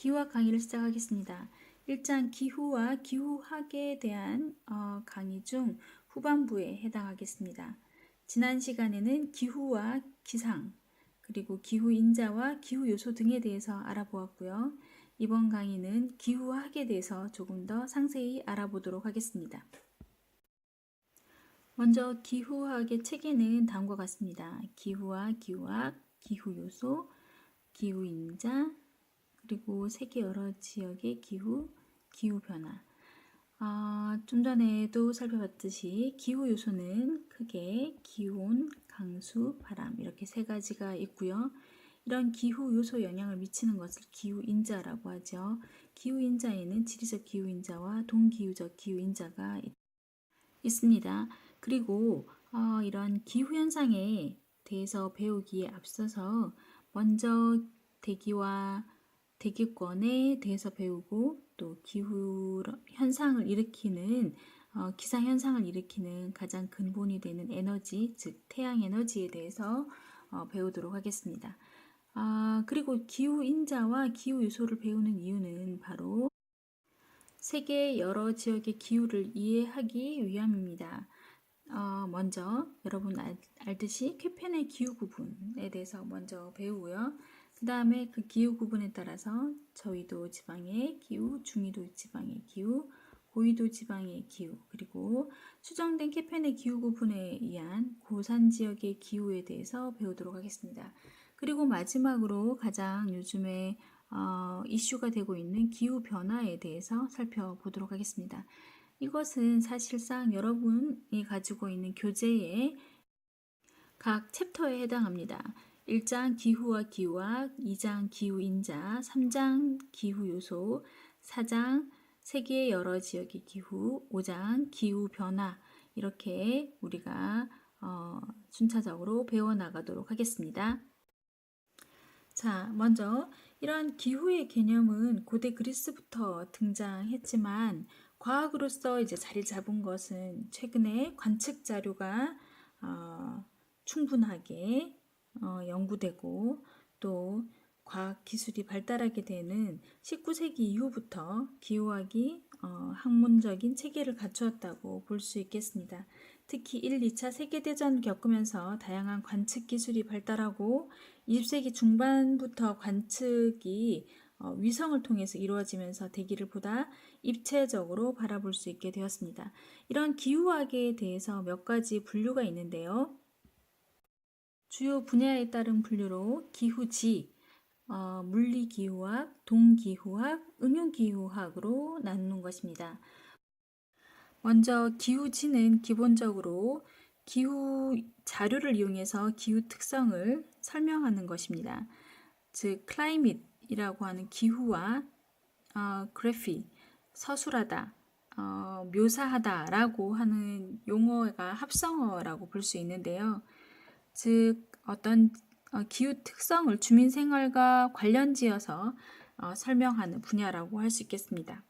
기후학 강의를 시작하겠습니다. 1장 기후와 기후학에 대한 어, 강의 중 후반부에 해당하겠습니다. 지난 시간에는 기후와 기상, 그리고 기후 인자와 기후 요소 등에 대해서 알아보았고요. 이번 강의는 기후학에 대해서 조금 더 상세히 알아보도록 하겠습니다. 먼저 기후학의 체계는 다음과 같습니다. 기후와 기후학, 기후 요소, 기후 인자, 그리고 세계 여러 지역의 기후, 기후 변화. 아, 좀 전에도 살펴봤듯이 기후 요소는 크게 기온, 강수, 바람 이렇게 세 가지가 있고요. 이런 기후 요소 영향을 미치는 것을 기후 인자라고 하죠. 기후 인자에는 지리적 기후 인자와 동기후적 기후 인자가 있습니다. 그리고 어, 이런 기후 현상에 대해서 배우기에 앞서서 먼저 대기와 대기권에 대해서 배우고 또 기후 현상을 일으키는 어, 기상 현상을 일으키는 가장 근본이 되는 에너지, 즉 태양 에너지에 대해서 어, 배우도록 하겠습니다. 아, 그리고 기후 인자와 기후 요소를 배우는 이유는 바로 세계 여러 지역의 기후를 이해하기 위함입니다. 어, 먼저 여러분 알, 알듯이 쾌펜의 기후 구분에 대해서 먼저 배우고요. 그 다음에 그 기후 구분에 따라서 저위도 지방의 기후, 중위도 지방의 기후, 고위도 지방의 기후, 그리고 수정된 캐펜의 기후 구분에 의한 고산 지역의 기후에 대해서 배우도록 하겠습니다. 그리고 마지막으로 가장 요즘에 어, 이슈가 되고 있는 기후 변화에 대해서 살펴보도록 하겠습니다. 이것은 사실상 여러분이 가지고 있는 교재의 각 챕터에 해당합니다. 1장 기후와 기후학, 2장 기후 인자, 3장 기후 요소, 4장 세계의 여러 지역의 기후, 5장 기후 변화 이렇게 우리가 어, 순차적으로 배워나가도록 하겠습니다. 자, 먼저 이러한 기후의 개념은 고대 그리스부터 등장했지만 과학으로서 이제 자리 잡은 것은 최근에 관측 자료가 어, 충분하게 어, 연구되고 또 과학 기술이 발달하게 되는 19세기 이후부터 기후학이 어, 학문적인 체계를 갖추었다고 볼 수 있겠습니다. 특히 1, 2차 세계대전 겪으면서 다양한 관측 기술이 발달하고 20세기 중반부터 관측이 어, 위성을 통해서 이루어지면서 대기를 보다 입체적으로 바라볼 수 있게 되었습니다. 이런 기후학에 대해서 몇 가지 분류가 있는데요. 주요 분야에 따른 분류로 기후지, 어, 물리기후학, 동기후학, 응용기후학으로 나누는 것입니다. 먼저 기후지는 기본적으로 기후 자료를 이용해서 기후 특성을 설명하는 것입니다. 즉, 클라이밋이라고 하는 기후와 어, 그래피, 서술하다, 어, 묘사하다라고 하는 용어가 합성어라고 볼 수 있는데요. 즉 어떤 어, 기후 특성을 주민 생활과 관련지어서 어, 설명하는 분야라고 할 수 있겠습니다.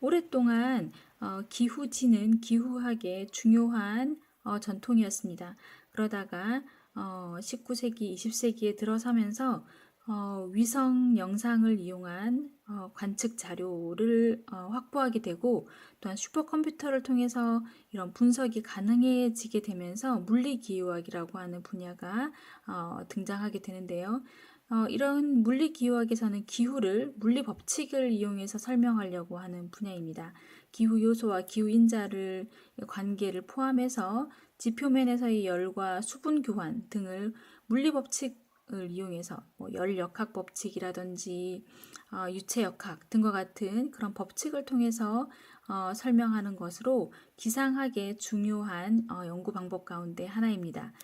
오랫동안 어, 기후지는 기후학의 중요한 전통이었습니다. 그러다가 19세기, 20세기에 들어서면서 어, 위성 영상을 이용한 어, 관측 자료를 어, 확보하게 되고 또한 슈퍼컴퓨터를 통해서 이런 분석이 가능해지게 되면서 물리기후학이라고 하는 분야가 어, 등장하게 되는데요. 어, 이런 물리기후학에서는 기후를 물리 법칙을 이용해서 설명하려고 하는 분야입니다. 기후 요소와 기후 인자를 관계를 포함해서 지표면에서의 열과 수분 교환 등을 물리 법칙 을 이용해서 뭐 열역학 법칙이라든지 어, 유체역학 등과 같은 그런 법칙을 통해서 어, 설명하는 것으로 기상학의 중요한 어, 연구 방법 가운데 하나입니다.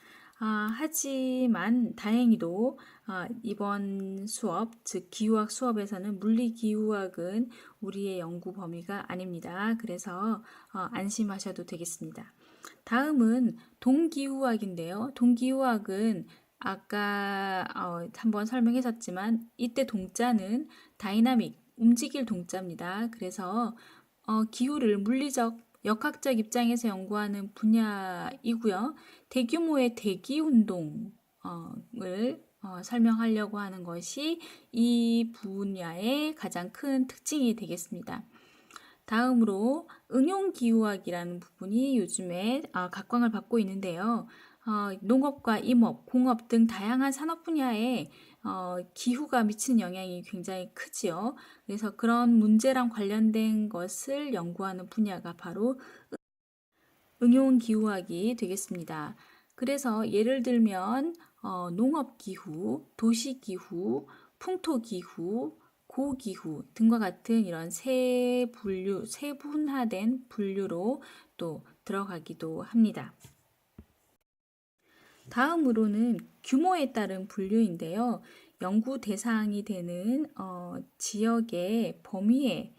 아, 하지만 다행히도 아, 이번 수업, 즉 기후학 수업에서는 물리기후학은 우리의 연구 범위가 아닙니다. 그래서 어, 안심하셔도 되겠습니다. 다음은 동기후학인데요. 동기후학은 아까 어, 한번 설명했었지만 이때 동자는 다이나믹 움직일 동자입니다. 그래서 어, 기후를 물리적 역학적 입장에서 연구하는 분야이고요. 대규모의 대기 운동을 어, 설명하려고 하는 것이 이 분야의 가장 큰 특징이 되겠습니다. 다음으로 응용기후학이라는 부분이 요즘에 아, 각광을 받고 있는데요. 어, 농업과 임업, 공업 등 다양한 산업 분야에 어, 기후가 미치는 영향이 굉장히 크지요. 그래서 그런 문제랑 관련된 것을 연구하는 분야가 바로 응용 기후학이 되겠습니다. 그래서 예를 들면 어, 농업 기후, 도시 기후, 풍토 기후, 고기후 등과 같은 이런 세 분류, 세분화된 분류로 또 들어가기도 합니다. 다음으로는 규모에 따른 분류인데요. 연구 대상이 되는 어, 지역의 범위의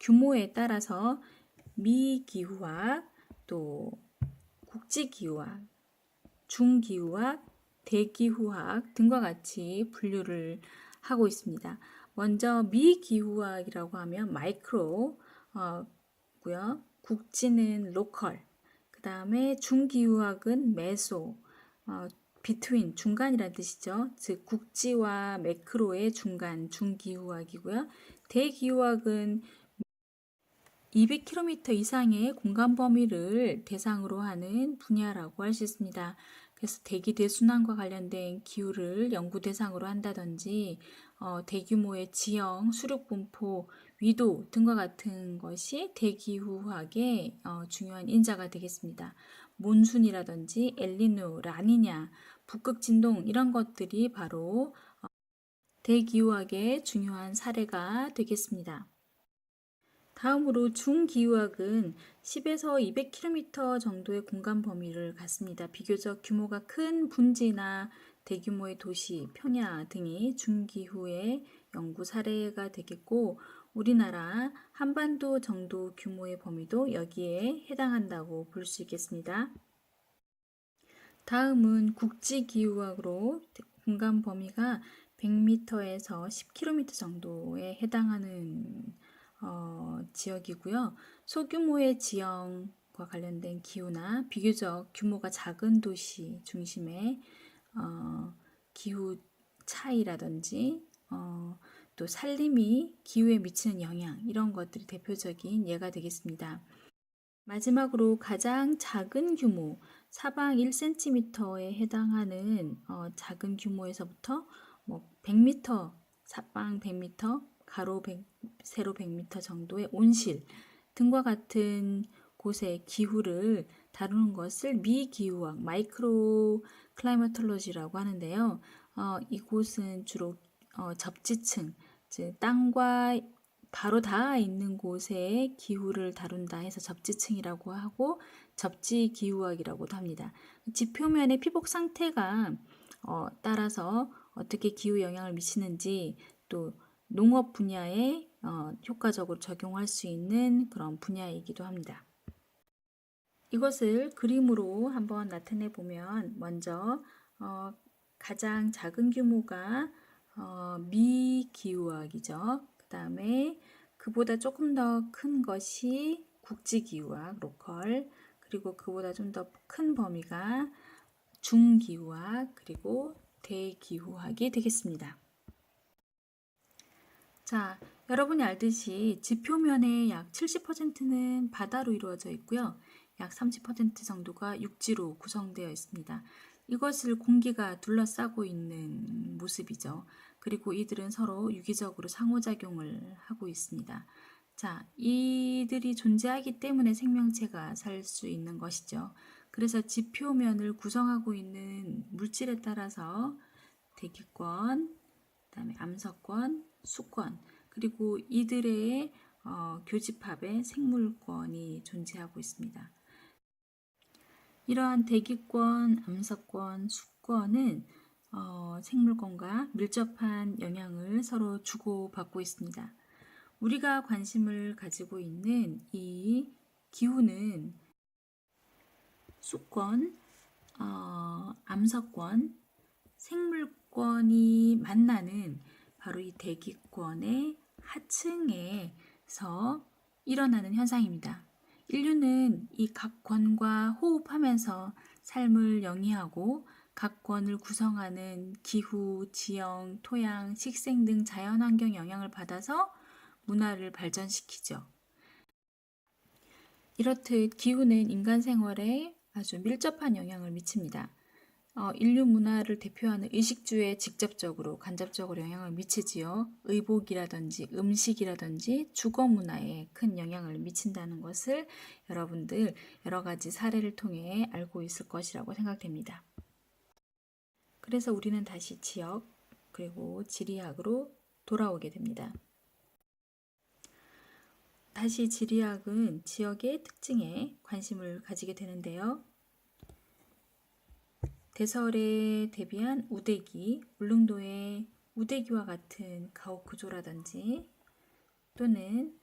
규모에 따라서 미기후학, 또 국지기후학, 중기후학, 대기후학 등과 같이 분류를 하고 있습니다. 먼저 미기후학이라고 하면 마이크로 고요. 국지는 로컬. 그 다음에 중기후학은 메소. 어, 비트윈 중간이라는 뜻이죠. 즉 국지와 매크로의 중간 중기후학이고요. 대기후학은 200km 이상의 공간 범위를 대상으로 하는 분야라고 할 수 있습니다. 그래서 대기 대순환과 관련된 기후를 연구 대상으로 한다든지 어, 대규모의 지형, 수륙 분포, 위도 등과 같은 것이 대기후학의 어, 중요한 인자가 되겠습니다. 몬순이라든지 엘리누, 라니냐, 북극 진동 이런 것들이 바로 어, 대기후학의 중요한 사례가 되겠습니다. 다음으로 중기후학은 10에서 200km 정도의 공간 범위를 갖습니다. 비교적 규모가 큰 분지나 대규모의 도시, 평야 등이 중기후의 연구 사례가 되겠고 우리나라 한반도 정도 규모의 범위도 여기에 해당한다고 볼 수 있겠습니다. 다음은 국지기후학으로 공간 범위가 100m에서 10km 정도에 해당하는 어, 지역이고요. 소규모의 지형과 관련된 기후나 비교적 규모가 작은 도시 중심의 어, 기후 차이라든지 어, 또 살림이 기후에 미치는 영향 이런 것들이 대표적인 예가 되겠습니다. 마지막으로 가장 작은 규모 사방 1cm에 해당하는 어, 작은 규모에서부터 뭐 100m 사방 100m 가로 100, 세로 100m 정도의 온실 등과 같은 곳의 기후를 다루는 것을 미기후학 마이크로 클라이마톨로지라고 하는데요. 어, 이곳은 주로 어, 접지층, 즉 땅과 바로 닿아 있는 곳의 기후를 다룬다 해서 접지층이라고 하고 접지 기후학이라고도 합니다. 지표면의 피복 상태가 어, 따라서 어떻게 기후 영향을 미치는지 또 농업 분야에 어, 효과적으로 적용할 수 있는 그런 분야이기도 합니다. 이것을 그림으로 한번 나타내 보면 먼저 어, 가장 작은 규모가 어, 미기후학이죠. 그 다음에 그보다 조금 더 큰 것이 국지기후학, 로컬, 그리고 그보다 좀 더 큰 범위가 중기후학, 그리고 대기후학이 되겠습니다. 자, 여러분이 알듯이 지표면의 약 70%는 바다로 이루어져 있고요. 약 30% 정도가 육지로 구성되어 있습니다. 이것을 공기가 둘러싸고 있는 모습이죠. 그리고 이들은 서로 유기적으로 상호작용을 하고 있습니다. 자, 이들이 존재하기 때문에 생명체가 살 수 있는 것이죠. 그래서 지표면을 구성하고 있는 물질에 따라서 대기권, 그다음에 암석권, 수권, 그리고 이들의 어, 교집합의 생물권이 존재하고 있습니다. 이러한 대기권, 암석권, 수권은 어, 생물권과 밀접한 영향을 서로 주고받고 있습니다. 우리가 관심을 가지고 있는 이 기후는 수권, 어, 암석권, 생물권이 만나는 바로 이 대기권의 하층에서 일어나는 현상입니다. 인류는 이 각 권과 호흡하면서 삶을 영위하고 각 권을 구성하는 기후, 지형, 토양, 식생 등 자연환경 영향을 받아서 문화를 발전시키죠. 이렇듯 기후는 인간 생활에 아주 밀접한 영향을 미칩니다. 어, 인류 문화를 대표하는 의식주에 직접적으로, 간접적으로 영향을 미치지요. 의복이라든지 음식이라든지 주거 문화에 큰 영향을 미친다는 것을 여러분들 여러 가지 사례를 통해 알고 있을 것이라고 생각됩니다. 그래서 우리는 다시 지역 그리고 지리학으로 돌아오게 됩니다. 다시 지리학은 지역의 특징에 관심을 가지게 되는데요. 대설에 대비한 우대기, 울릉도의 우대기와 같은 가옥 구조라든지 또는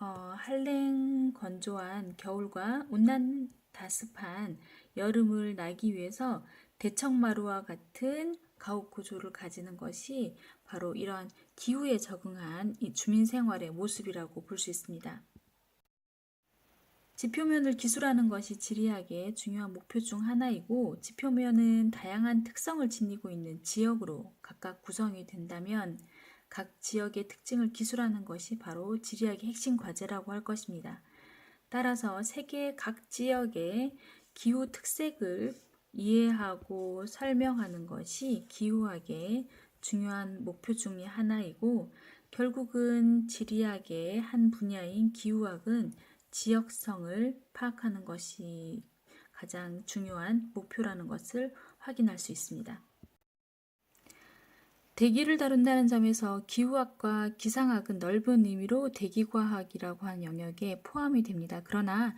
어, 한랭 건조한 겨울과 온난 다습한 여름을 나기 위해서 대청마루와 같은 가옥 구조를 가지는 것이 바로 이러한 기후에 적응한 이 주민 생활의 모습이라고 볼 수 있습니다. 지표면을 기술하는 것이 지리학의 중요한 목표 중 하나이고 지표면은 다양한 특성을 지니고 있는 지역으로 각각 구성이 된다면 각 지역의 특징을 기술하는 것이 바로 지리학의 핵심 과제라고 할 것입니다. 따라서 세계 각 지역의 기후 특색을 이해하고 설명하는 것이 기후학의 중요한 목표 중의 하나이고 결국은 지리학의 한 분야인 기후학은 지역성을 파악하는 것이 가장 중요한 목표라는 것을 확인할 수 있습니다. 대기를 다룬다는 점에서 기후학과 기상학은 넓은 의미로 대기과학이라고 하는 영역에 포함이 됩니다. 그러나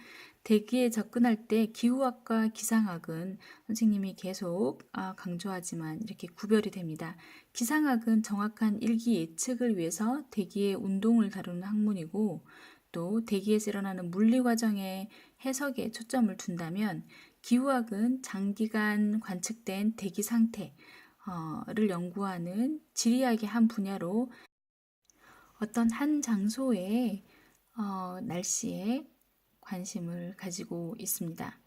대기에 접근할 때 기후학과 기상학은 선생님이 계속 아, 강조하지만 이렇게 구별이 됩니다. 기상학은 정확한 일기 예측을 위해서 대기의 운동을 다루는 학문이고 또 대기에서 일어나는 물리 과정의 해석에 초점을 둔다면 기후학은 장기간 관측된 대기 상태, 를 연구하는 지리학의 한 분야로 어떤 한 장소의 어, 날씨에 관심을 가지고 있습니다.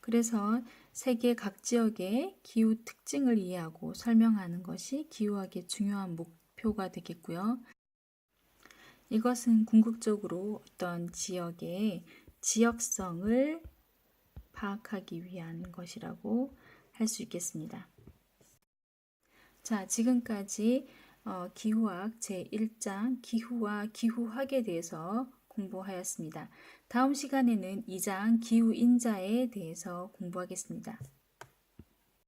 그래서 세계 각 지역의 기후 특징을 이해하고 설명하는 것이 기후학의 중요한 목표가 되겠고요. 이것은 궁극적으로 어떤 지역의 지역성을 파악하기 위한 것이라고 할 수 있겠습니다. 자, 지금까지 어, 기후학 제1장 기후와 기후학에 대해서 공부하였습니다. 다음 시간에는 2장 기후인자에 대해서 공부하겠습니다.